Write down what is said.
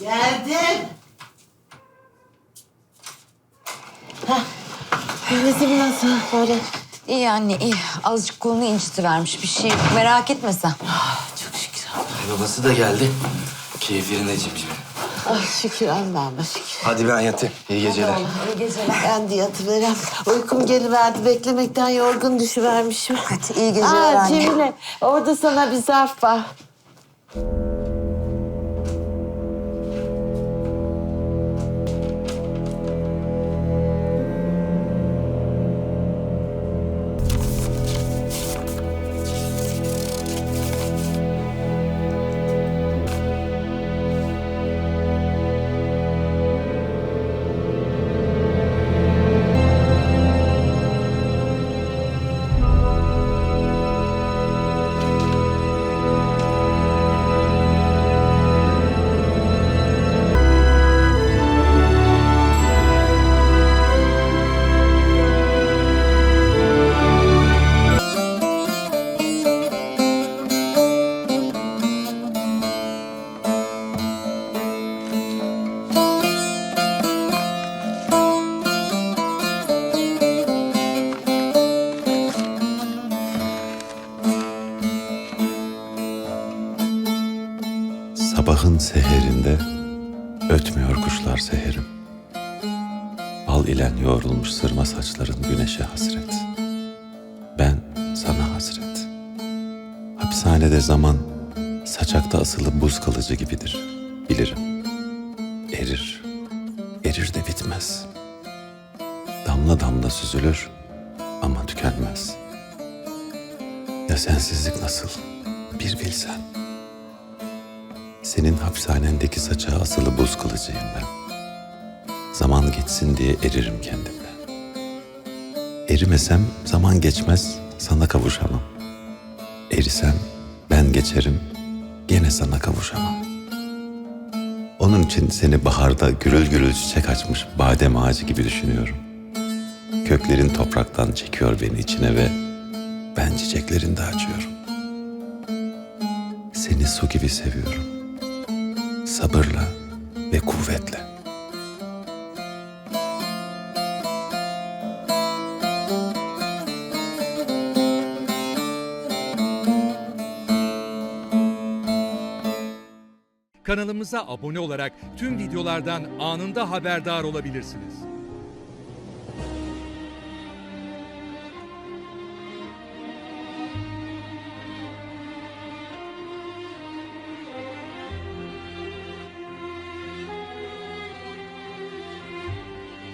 Geldim. Nefesim nasıl böyle? İyi anne iyi. Azıcık kolunu incitivermiş bir şey yok. Merak etme sen. Çok şükür. Babası da geldi. Keyif yerinde cimcim. Ay şükür Allah'ıma şükür. Hadi ben yatayım. İyi geceler. İyi geceler. Ben de yatıverem. Uykum geliverdi. Beklemekten yorgun düşüvermişim. Hadi iyi geceler Aa, anne. Cemile orada sana bir zarf var. Sabahın seherinde ötmüyor kuşlar seherim. Al ilen yoğrulmuş sırma saçların güneşe hasret. Ben sana hasret. Hapishanede zaman saçakta asılı buz kalıcı gibidir. Bilirim. Erir. Erir de bitmez. Damla damla süzülür ama tükenmez. Ya sensizlik nasıl? Bir bilsen. Senin hapishanendeki saça asılı buz kılıcıyım ben. Zaman geçsin diye eririm kendimden. Erimesem zaman geçmez, sana kavuşamam. Erisem ben geçerim, gene sana kavuşamam. Onun için seni baharda gürül gürül çiçek açmış badem ağacı gibi düşünüyorum. Köklerin topraktan çekiyor beni içine ve ben çiçeklerinde açıyorum. Seni su gibi seviyorum sabırla ve kuvvetle. Kanalımıza abone olarak tüm videolardan anında haberdar olabilirsiniz.